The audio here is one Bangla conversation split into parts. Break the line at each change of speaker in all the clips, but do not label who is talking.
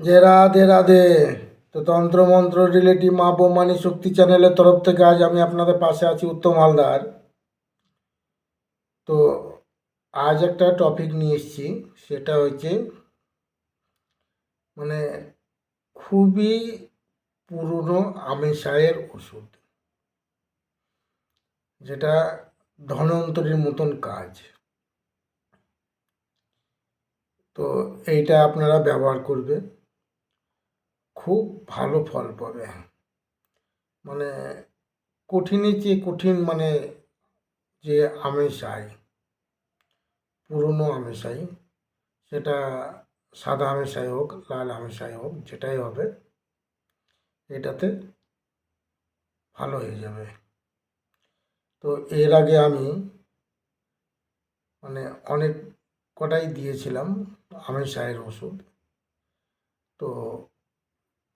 যে রাধে রাধে। তো তন্ত্র মন্ত্র রিলেটিভ মা বোমানি শক্তি চ্যানেলের তরফ থেকে আজ আমি আপনাদের পাশে আছি উত্তম হালদার। তো আজ একটা টপিক নিয়ে এসেছি, সেটা হচ্ছে মানে খুবই পুরনো আমেশায়ের ওষুধ, যেটা ধনন্তরীর মতন কাজ। তো এইটা আপনারা ব্যবহার করবে। খুব ভালো ফল পাবে। মানে কঠিনের চেয়ে কঠিন মানে যে আমেশাই পুরনো আমেশাই সেটা সাদা আমেশাই হোক, লাল আমেশাই হোক, যেটাই হবে, এটাতে ভালো হয়ে যাবে। তো এর আগে আমি মানে অনেক কটাই দিয়েছিলাম আমেশায়ের ওষুধ। তো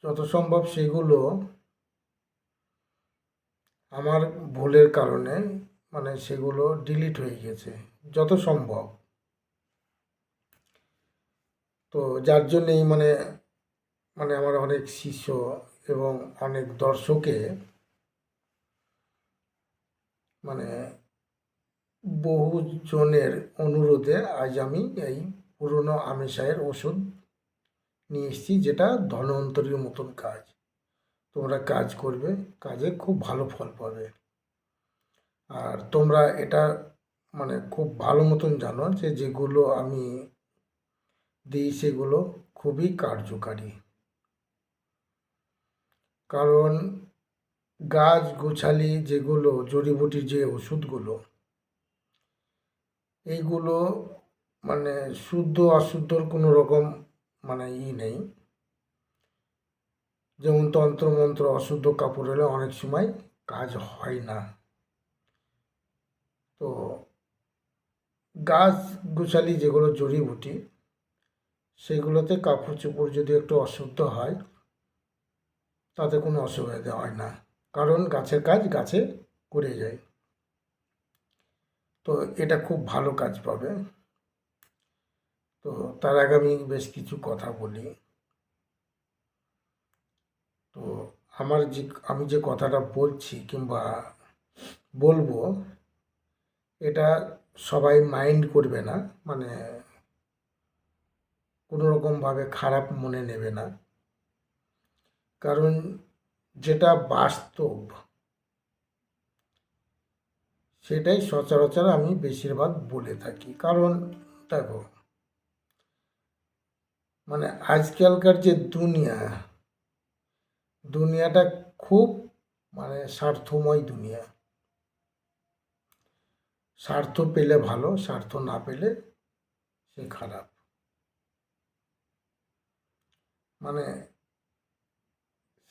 যত সম্ভব সেগুলো আমার ভুলের কারণে মানে সেগুলো ডিলিট হয়ে গেছে, যত সম্ভব। তো যার জন্যেই মানে মানে আমার অনেক শিষ্য এবং অনেক দর্শকে মানে বহু জনের অনুরোধে আজ আমি এই পুরনো আমেশায়ের ওষুধ নিয়ে এসেছি, যেটা ধনন্তরীর মতন কাজ। তোমরা কাজ করবে, কাজে খুব ভালো ফল পাবে। আর তোমরা এটা মানে খুব ভালো মতন জানো যে যেগুলো আমি দিই, সেগুলো খুবই কার্যকারী। কারণ গাছ গোছালি যেগুলো জড়িবুটি যে ওষুধগুলো, এইগুলো মানে শুদ্ধ, অশুদ্ধর কোনো রকম মানে ই নেই। যেমন তন্ত্র মন্ত্র অশুদ্ধ কাপড় হলে অনেক সময় কাজ হয় না। তো গাছ গোছালি যেগুলো জড়িবুটি সেগুলোতে কাপড় চোপড় যদি একটু অশুদ্ধ হয়, তাতে কোনো অসুবিধা হয় না। কারণ গাছের কাজ গাছে করে যায়। তো এটা খুব ভালো কাজ পাবে। তো তার আগে আমি বেশ কিছু কথা বলি। তো আমার যে, আমি যে কথাটা বলছি কিংবা বলব, এটা সবাই মাইন্ড করবে না মানে কোনো রকমভাবে খারাপ মনে নেবে না। কারণ যেটা বাস্তব, সেটাই সচরাচর আমি বেশিরভাগ বলে থাকি। কারণ দেখো মানে আজকালকার যে দুনিয়া, দুনিয়াটা খুব মানে স্বার্থময় দুনিয়া। স্বার্থ পেলে ভালো, স্বার্থ না পেলে সে খারাপ। মানে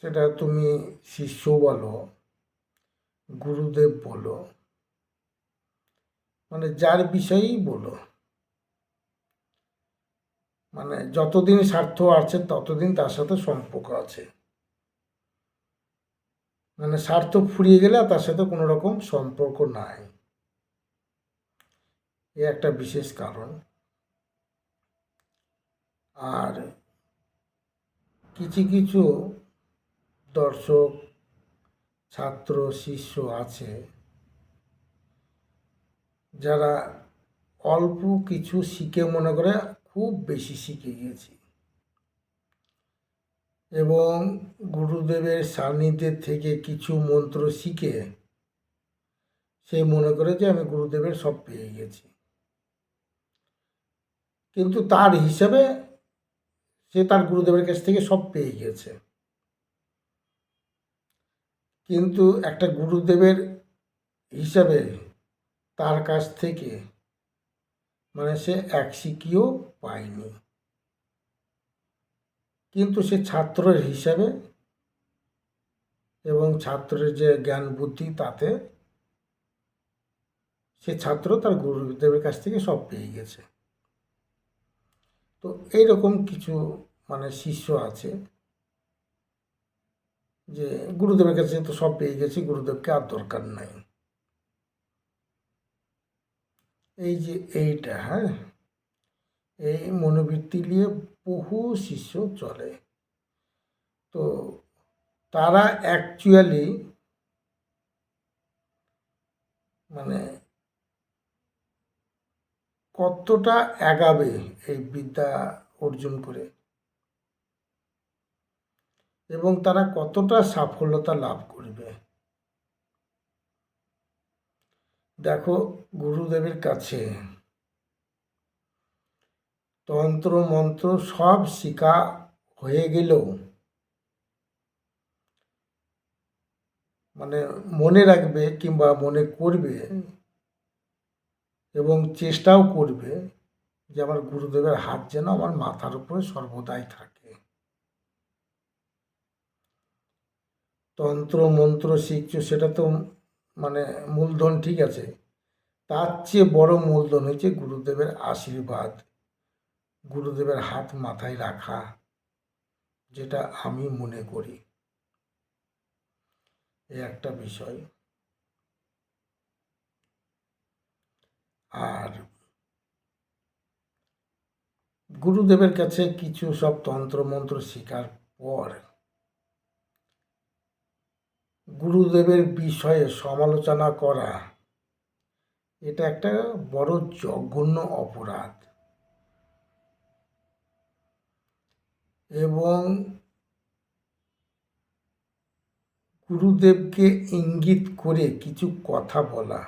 সেটা তুমি শিষ্য বলো, গুরুদেব বলো মানে যার বিষয়েই বলো। মানে যতদিন স্বার্থ আছে, ততদিন তার সাথে সম্পর্ক আছে। মানে স্বার্থ ফুরিয়ে গেলে তার সাথে কোনো রকম সম্পর্ক নাই। এ একটা বিশেষ কারণ। আর কিছু কিছু দর্শক, ছাত্র, শিষ্য আছে, যারা অল্প কিছু শিখে মনে করে খুব বেশি শিখে গিয়েছি। এবং গুরুদেবের সান্নিধ্যের থেকে কিছু মন্ত্র শিখে সে মনে করে যে আমি গুরুদেবের সব পেয়ে গেছি। কিন্তু তার হিসাবে সে তার গুরুদেবের কাছ থেকে সব পেয়ে গেছে কিন্তু একটা গুরুদেবের হিসাবে তার কাছ থেকে মানে সে এক শিখিও পায়নি। কিন্তু সে ছাত্রের হিসাবে এবং ছাত্রের যে জ্ঞান বুদ্ধি তাতে, সে ছাত্র তার গুরুদেবের কাছ থেকে সব পেয়ে গেছে। তো এইরকম কিছু মানে শিষ্য আছে যে গুরুদেবের কাছে তো সব পেয়ে গেছি, গুরুদেবকে আর দরকার নাই। এই যে এইটা হ্যাঁ? এই মনোবৃত্তি নিয়ে বহু শিষ্য চলে। তো তারা অ্যাকচুয়ালি মানে কতটা এগাবে এই বিদ্যা অর্জন করে এবং তারা কতটা সাফল্যতা লাভ করবে। দেখো, গুরুদেবের কাছে তন্ত্র মন্ত্র সব শিখা হয়ে গেলেও মানে মনে রাখবে কিংবা মনে করবে এবং চেষ্টাও করবে যে আমার গুরুদেবের হাত যেন আমার মাথার উপরে সর্বদাই থাকে। তন্ত্র মন্ত্র শিখছো সেটা তো মানে মূলধন ঠিক আছে। তার চেয়ে বড় মূলধন হচ্ছে গুরুদেবের আশীর্বাদ। গুরুদেবের হাত মাথায় রাখা, যেটা আমি মনে করি। এই একটা বিষয়। আর গুরুদেবের কাছে কিছু সব তন্ত্রমন্ত্র শেখার পর গুরুদেবের বিষয়ে সমালোচনা করা, এটা একটা বড় জঘন্য অপরাধ। এবং গুরুদেবকে ইঙ্গিত করে কিছু কথা বলা।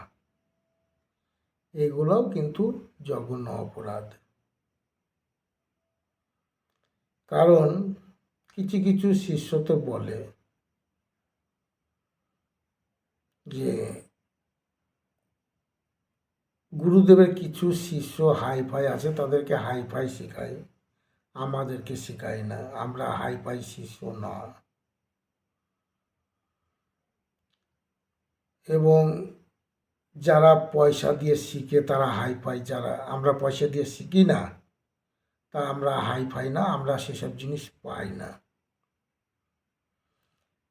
এগুলোও কিন্তু জঘন্য অপরাধ। কারণ কিছু কিছু শিষ্য তো বলে যে গুরুদেবের কিছু শিষ্য হাইফাই আছে, তাদেরকে হাইফাই শেখায়। আমাদেরকে শেখায় না, আমরা হাইফাই শিশু না এবং যারা পয়সা দিয়ে শিখে তারা হাই পাই যারা আমরা পয়সা দিয়ে শিখি না, তা আমরা হাইফাই না, আমরা সেসব জিনিস পাই না।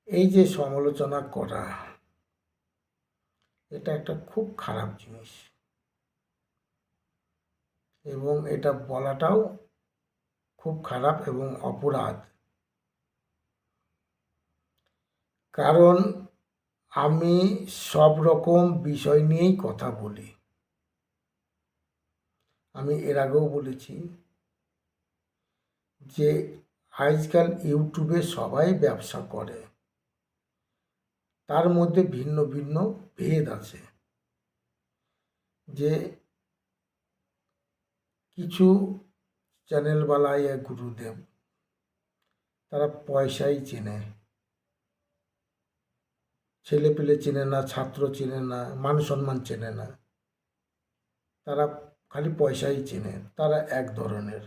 এই যে সমালোচনা করা, এটা একটা খুব খারাপ জিনিস। এবং এটা বলাটাও খুব খারাপ এবং অপরাধ। কারণ আমি সব রকম বিষয় নিয়েই কথা বলি। আমি এর আগেও বলেছি যে আজকাল ইউটিউবে সবাই ব্যবসা করে। তার মধ্যে ভিন্ন ভিন্ন ভেদ আছে। যে কিছু চ্যানেলওয়ালাই গুরুদেব। তারা পয়সাই চেনে। ছেলে পেলে চেনে না, ছাত্র চেনে না, মান সম্মান চেনে না। তারা খালি পয়সাই চেনে, তারা এক ধরনের।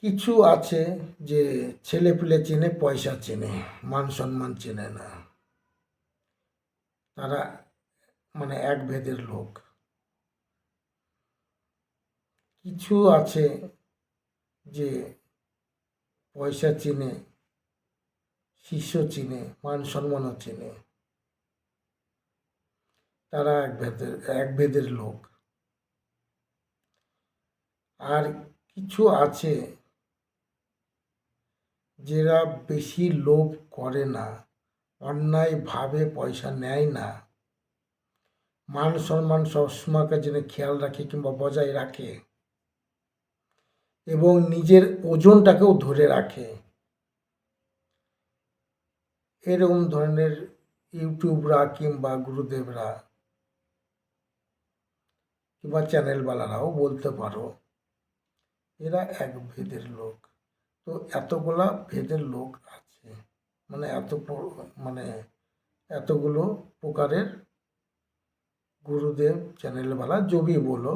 কিছু আছে যে ছেলে পেলে চেনে, পয়সা চেনে, মান সম্মান চেনে না। তারা মানে এক ভেদের লোক। কিছু আছে যে পয়সা চিনে, শিষ্য চিনে, মান সম্মানও চিনে, তারা এক ভেদের এক ভেদের লোক। আর কিছু আছে যারা বেশি লোভ করে না অন্যায়ভাবে পয়সা নেয় না, মান সম্মান সবসময়কে যেন খেয়াল রাখে কিংবা বজায় রাখে। এবং নিজের ওজনটাকেও ধরে রাখে। এরকম ধরনের ইউটিউবরা কিংবা গুরুদেবরা কিংবা চ্যানেলওয়ালারাও বলতে পারো, এরা এক ভেদের লোক। তো এতগুলা ভেদের লোক আছে মানে এত মানে এতগুলো প্রকারের গুরুদেব, চ্যানেলওয়ালা, যোগী বলো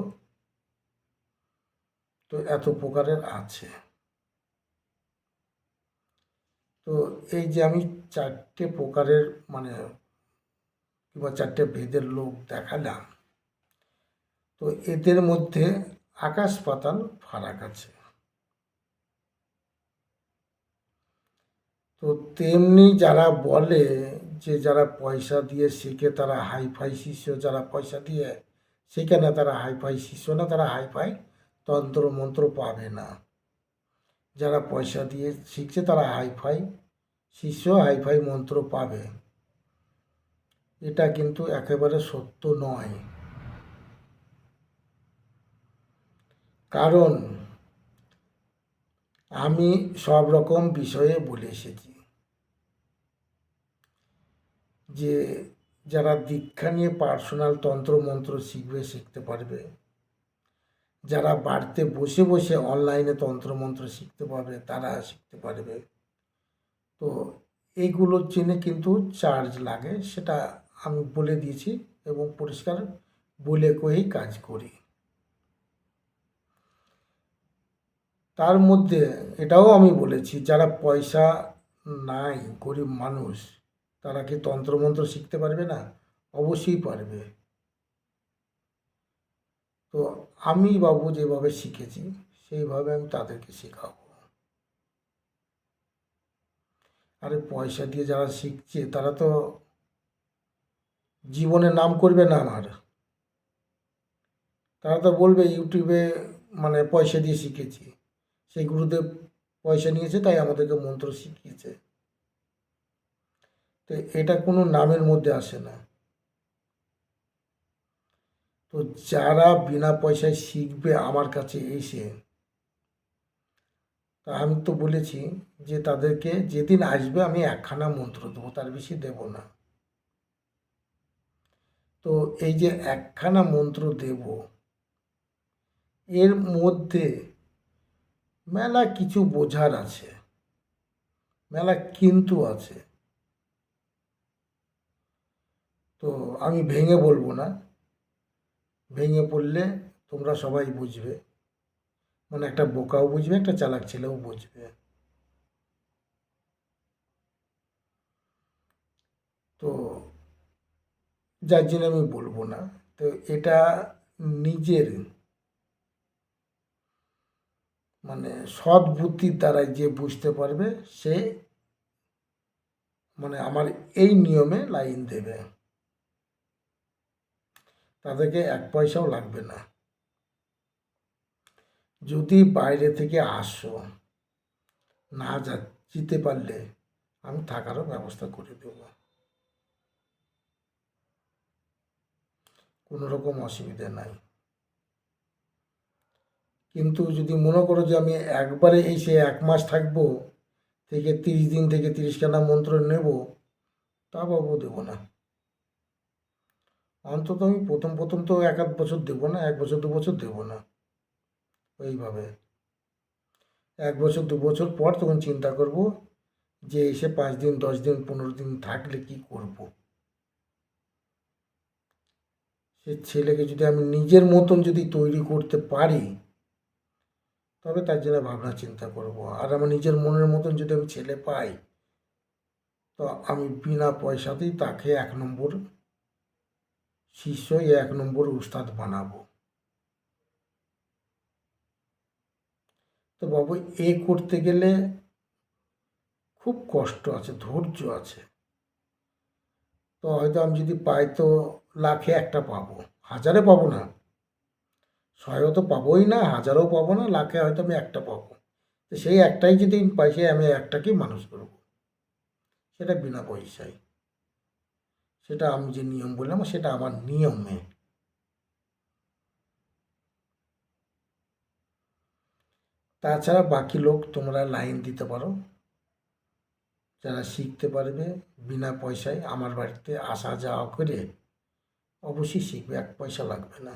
তো এত প্রকারের আছে। তো এই যে আমি চারটে প্রকারের মানে কিংবা চারটে ভেদের লোক দেখালাম, তো এদের মধ্যে আকাশ পাতাল ফারাক আছে। তো তেমনি যারা বলে যে যারা পয়সা দিয়ে শিখে তারা হাইফাই শিষ্য, যারা পয়সা দিয়ে শেখে না তারা হাইফাই শিষ্য না, তারা হাইফাই তন্ত্র মন্ত্র পাবে না। যারা পয়সা দিয়ে শিখছে তারা হাইফাই, শিষ্য হাইফাই মন্ত্র পাবে। এটা কিন্তু একেবারে সত্য নয়। কারণ আমি সব রকম বিষয়ে বলে এসেছি যে যারা দীক্ষা নিয়ে পার্সোনাল তন্ত্র মন্ত্র শিখবে, শিখতে পারবে। যারা বাড়িতে বসে বসে অনলাইনে তন্ত্র মন্ত্র শিখতে পারবে, তারা শিখতে পারবে। তো এইগুলোর জন্য কিন্তু চার্জ লাগে, সেটা আমি বলে দিয়েছি এবং পরিষ্কার বলে কয়েই কাজ করি। তার মধ্যে এটাও আমি বলেছি, যারা পয়সা নাই, গরিব মানুষ, তারা কি তন্ত্রমন্ত্র শিখতে পারবে না? অবশ্যই পারবে। তো আমি বাবু যেভাবে শিখেছি, সেইভাবে আমি তাদেরকে শেখাবো। আরে পয়সা দিয়ে যারা শিখছে, তারা তো জীবনে নাম করবে না আমার। তারা তো বলবে, ইউটিউবে মানে পয়সা দিয়ে শিখেছি। সেই গুরুদেব পয়সা নিয়েছে, তাই আমাদেরকে মন্ত্র শিখিয়েছে। তো এটা কোনো নামের মধ্যে আসে না। তো যারা বিনা পয়সায় শিখবে আমার কাছে এসে, তা আমি তো বলেছি যে তাদেরকে যেদিন আসবে আমি একখানা মন্ত্র দেবো, তার বেশি দেব না। তো এই যে একখানা মন্ত্র দেব, এর মধ্যে মেলা কিছু বোঝার আছে, মেলা কিন্তু আছে। তো আমি ভেঙে বলব না। ভেঙে পড়লে তোমরা সবাই বুঝবে। মানে একটা বোকাও বুঝবে, একটা চালাক ছেলেও বুঝবে। তো যার জন্য আমি বলব না। তো এটা নিজের মানে সৎ বুদ্ধির দ্বারাই যে বুঝতে পারবে, সে মানে আমার এই নিয়মে লাইন দেবে। তাদেরকে এক পয়সাও লাগবে না। যদি বাইরে থেকে আসো, না যা, যেতে পারলে আমি থাকারও ব্যবস্থা করে দেব। কোনো রকম অসুবিধা নাই। কিন্তু যদি মনে করো যে আমি একবারে এসে এক মাস থাকব, থেকে তিরিশ দিন থেকে তিরিশখানা মন্ত্র নেব, তা বাবু দেবো না। অন্তত আমি প্রথম প্রথম তো এক আধ বছর দেবো না, এক বছর দু বছর দেবো না। ওইভাবে এক বছর দু বছর পর তখন চিন্তা করব যে এসে পাঁচ দিন, দশ দিন, পনেরো দিন থাকলে কি করব। সে ছেলেকে যদি আমি নিজের মতন যদি তৈরি করতে পারি, তবে তার জন্য ভাবনা চিন্তা করব। আর আমার নিজের মনের মতন যদি আমি ছেলে পাই, তো আমি বিনা পয়সাতেই তাকে এক নম্বর শিষ্য এক নম্বর উস্তাদ বানাবো। তো বাবু, এ করতে গেলে খুব কষ্ট আছে, ধৈর্য আছে। তো হয়তো আমি যদি পাই তো লাখে একটা পাবো। হাজারে পাবো না। শয়েও তো পাবোই না, হাজারও পাবো না, লাখে হয়তো আমি একটা পাবো। তো সেই একটাই যদি পাই সে আমি একটাকেই মানুষ করব। সেটা বিনা পয়সায়। সেটা আমি যে নিয়ম বললাম, সেটা আমার নিয়মে তাছাড়া বাকি লোক তোমরা লাইন দিতে পারো। যারা শিখতে পারবে বিনা পয়সায় আমার বাড়িতে আসা যাওয়া করে, অবশ্যই শিখবে, এক পয়সা লাগবে না।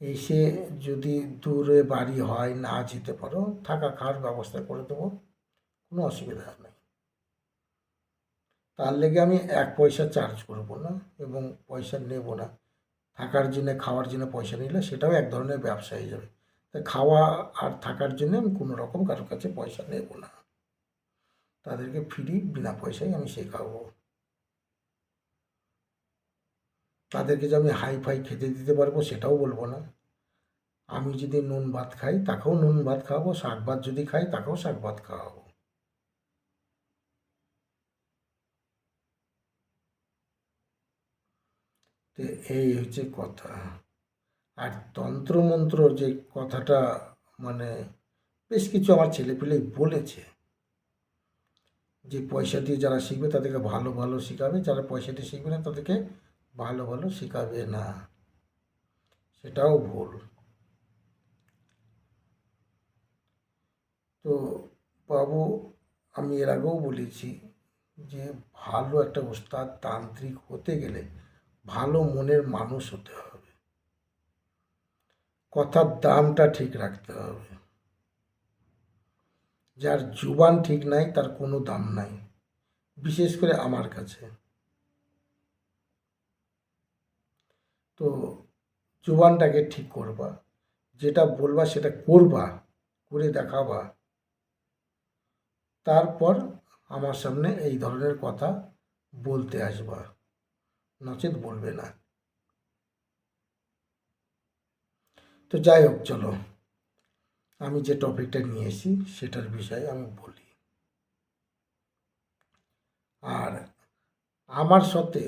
এসে যদি দূরে বাড়ি হয়, না যেতে পারো থাকা খাওয়ার ব্যবস্থা করে দেবো, কোনো অসুবিধা নেই। তার লেগে আমি এক পয়সা চার্জ করব না এবং পয়সা নেব না। থাকার জন্য, খাওয়ার জন্য পয়সা নিলে সেটাও এক ধরনের ব্যবসা হয়ে যাবে। তাই খাওয়া আর থাকার জন্য আমি কোনো রকম কারোর কাছে পয়সা নেব না। তাদেরকে ফ্রি বিনা পয়সায় আমি শেখাবো। তাদেরকে যে আমি হাই ফাই খেতে দিতে পারব সেটাও বলব না। আমি যদি নুন ভাত খাই, তাকেও নুন ভাত খাওয়াবো, শাক ভাত যদি খাই, তাকেও শাক ভাত খাওয়াবো। তো এই হচ্ছে কথা। আর তন্ত্রমন্ত্র যে কথাটা মানে বেশ কিছু আমার ছেলেপিলে বলেছে যে পয়সা দিয়ে যারা শিখবে তাদেরকে ভালো ভালো শেখাবে, যারা পয়সা দিয়ে শিখবে না তাদেরকে ভালো ভালো শেখাবে না। সেটাও ভুল। তো বাবু, আমি এর আগেও বলেছি যে ভালো একটা ওস্তাদ তান্ত্রিক হতে গেলে ভালো মনের মানুষ হতে হবে। কথার দামটা ঠিক রাখতে হবে। যার জুবান ঠিক নাই, তার কোনো দাম নাই, বিশেষ করে আমার কাছে। তো জুবানটাকে ঠিক করবা, যেটা বলবা সেটা করবা, করে দেখাবা। তারপর আমার সামনে এই ধরনের কথা বলতে আসবা। নচেত বলবে না। তো যাই হোক, চলো। আমি যে টপিকটা নিয়ে সেটার বিষয়ে আমি বলি। আর আমার সাথে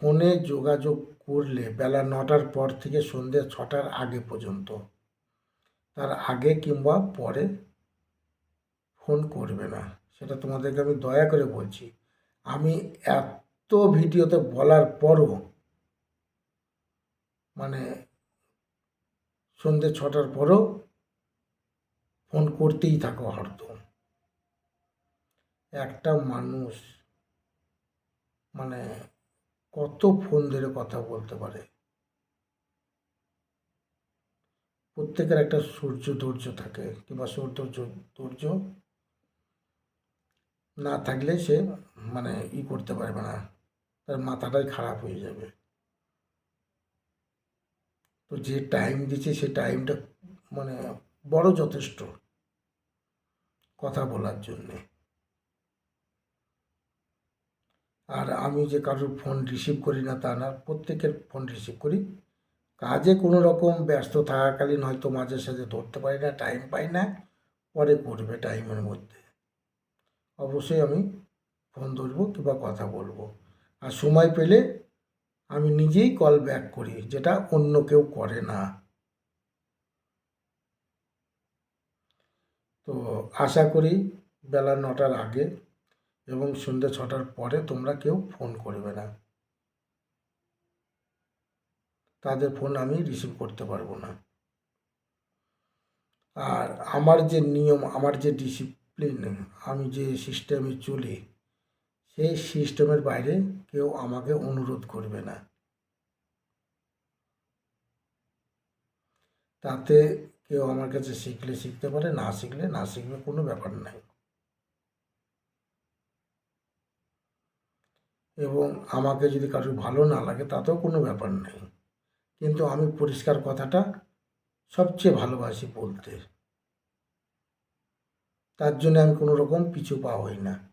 ফোনে যোগাযোগ করলে বেলা নটার পর থেকে সন্ধ্যে ছটার আগে পর্যন্ত, তার আগে কিংবা পরে ফোন করবে না। সেটা তোমাদেরকে আমি দয়া করে বলছি। আমি এত ভিডিওতে বলার পরও মানে সন্ধ্যে ছটার পরও ফোন করতেই থাকো হরদম। একটা মানুষ মানে কত ফোন ধরে কথা বলতে পারে। প্রত্যেকের একটা সূর্য ধৈর্য থাকে কিংবা সূর্য ধৈর্য না থাকলে সে মানে ই করতে পারবে না। তার মাথাটাই খারাপ হয়ে যাবে। তো যে টাইম দিচ্ছে সে টাইমটা মানে বড় যথেষ্ট কথা বলার জন্যে। আর আমি যে কারোর ফোন রিসিভ করি না তা না, প্রত্যেকের ফোন রিসিভ করি। কাজে কোনো রকম ব্যস্ত থাকাকালীন হয়তো মাঝে সাঝে ধরতে পারি না টাইম পাই না, পরে করবে টাইমের মধ্যে। অবশ্যই আমি ফোন ধরবো কিংবা কথা বলব। আর সময় পেলে আমি নিজেই কল ব্যাক করি, যেটা অন্য কেউ করে না। তো আশা করি বেলা নটার আগে এবং সন্ধ্যে ছটার পরে তোমরা কেউ ফোন করবে না। তাদের ফোন আমি রিসিভ করতে পারব না। আর আমার যে নিয়ম, আমার যে ডিসিপ্লিন আমি যে সিস্টেমে চলি সেই সিস্টেমের বাইরে কেউ আমাকে অনুরোধ করবে না। তাতে কেউ আমার কাছে শিখলে শিখতে পারে, না শিখলে না শিখবে কোনো ব্যাপার নাই। এবং আমাকে যদি কারোর ভালো না লাগে তাতেও কোনো ব্যাপার নেই। কিন্তু আমি পরিষ্কার কথাটা সবচেয়ে ভালোবাসি বলতে। তার জন্য আমি কোনো রকম পিছু পা হই না।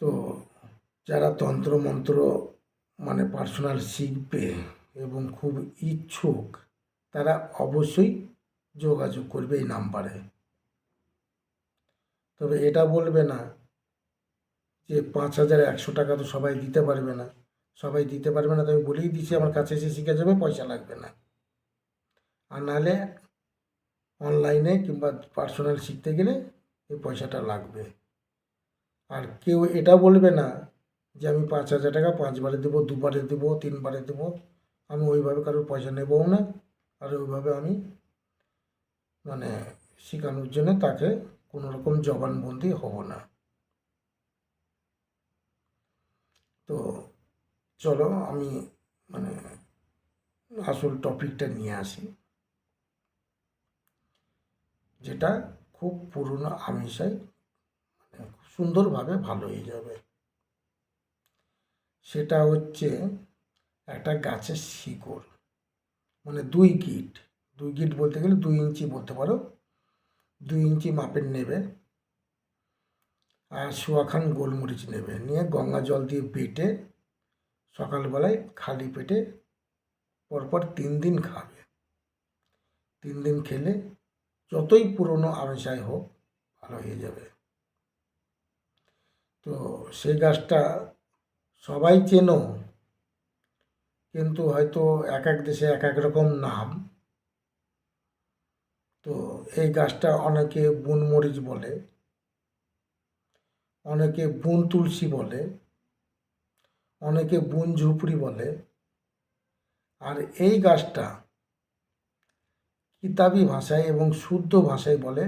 তো যারা তন্ত্রমন্ত্র মানে পার্সোনাল শিখবে এবং খুব ইচ্ছুক, তারা অবশ্যই যোগাযোগ করবে এই নাম্বারে তবে এটা বলবে না যে পাঁচ হাজার একশো টাকা তো সবাই দিতে পারবে না। সবাই দিতে পারবে না, তো আমি বলেই দিচ্ছি, আমার কাছে এসে শিখে যাবে পয়সা লাগবে না। আর নাহলে অনলাইনে কিংবা পার্সোনাল শিখতে গেলে এই পয়সাটা লাগবে। আর কেউ এটা বলবে না যে আমি পাঁচ হাজার টাকা পাঁচবারে দেবো, দুবারে দেবো, তিনবারে দেবো। আমি ওইভাবে কারোর পয়সা নেবও না। আর ওইভাবে আমি মানে শেখানোর জন্য তাকে কোনো রকম জবানবন্দি হব না। তো চলো আমি মানে আসল টপিকটা নিয়ে আসি। যেটা খুব পুরনো আমিষায় মানে সুন্দরভাবে ভালো হয়ে যাবে। সেটা হচ্ছে একটা গাছের শিকড়। মানে দুই গিট। দুই গিট বলতে গেলে দুই ইঞ্চি বলতে পারো। দুই ইঞ্চি মাপের নেবে। আর সোয়াখান গোলমরিচ নেবে। নিয়ে গঙ্গা জল দিয়ে বেটে সকালবেলায় খালি পেটে পরপর তিন দিন খাবে। তিন দিন খেলে যতই পুরনো আমেশাই হোক, ভালো হয়ে যাবে। তো সেই গাছটা সবাই চেনো, কিন্তু হয়তো এক এক দেশে এক এক রকম নাম। তো এই গাছটা অনেকে বুনমরিচ বলে, অনেকে বুন তুলসী বলে, অনেকে বুন ঝুপড়ি বলে। আর এই গাছটা কিতাবি ভাষায় এবং শুদ্ধ ভাষায় বলে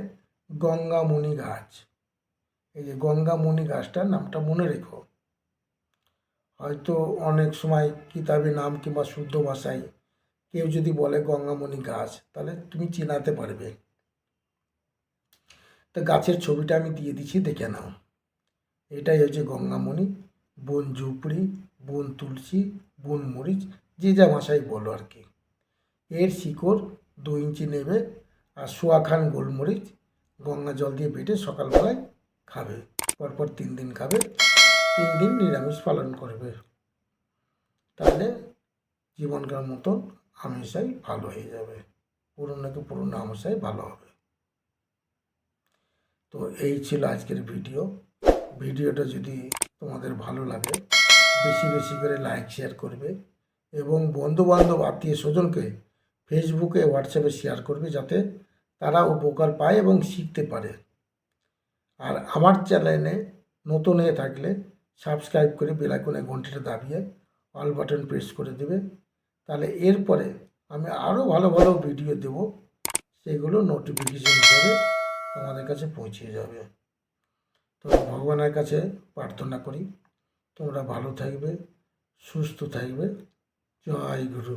গঙ্গামণি গাছ। এই যে গঙ্গামণি গাছটার নামটা মনে রেখো। হয়তো অনেক সময় কিতাবে নাম কিংবা শুদ্ধ ভাষায় কেউ যদি বলে গঙ্গামণি গাছ, তাহলে তুমি চেনাতে পারবে। তো গাছের ছবিটা আমি দিয়ে দিচ্ছি, দেখে নাও। এটাই হচ্ছে গঙ্গামণি বন ঝুপড়ি, বন তুলসী, বন মরিচ, যে যা ভাষায় বলো আর কি। এর শিকড় দু ইঞ্চি নেবে আর সোয়াখান গোলমরিচ গঙ্গা জল দিয়ে বেটে সকালবেলায় খাবে। পরপর তিন দিন খাবে, তিন দিন নিরামিষ পালন করবে। তাহলে জীবনকার মতন আমিষাই ভালো হয়ে যাবে। পুরোনোকে পুরোনো আমিষাই ভালো হবে। তো এই ছিল আজকের ভিডিও। ভিডিওটা যদি তোমাদের ভালো লাগে, বেশি বেশি করে লাইক, শেয়ার করবে এবং বন্ধু বান্ধব আত্মীয় স্বজনকে ফেসবুকে হোয়াটসঅ্যাপে শেয়ার করবে যাতে তারা উপকার পায় এবং শিখতে পারে। আর আমার চ্যানেলে নতুন হয়ে থাকলে সাবস্ক্রাইব করে বেলাইকনে ঘন্টিটা দাবিয়ে অল বাটন প্রেস করে দেবে। তাহলে এরপরে আমি আরও ভালো ভালো ভিডিও দেব, সেগুলো নোটিফিকেশন হিসেবে তোমাদের কাছে পৌঁছে যাবে। তো ভগবানের কাছে প্রার্থনা করি, তোমরা ভালো থাকবে, সুস্থ থাকবে। জয় গুরু।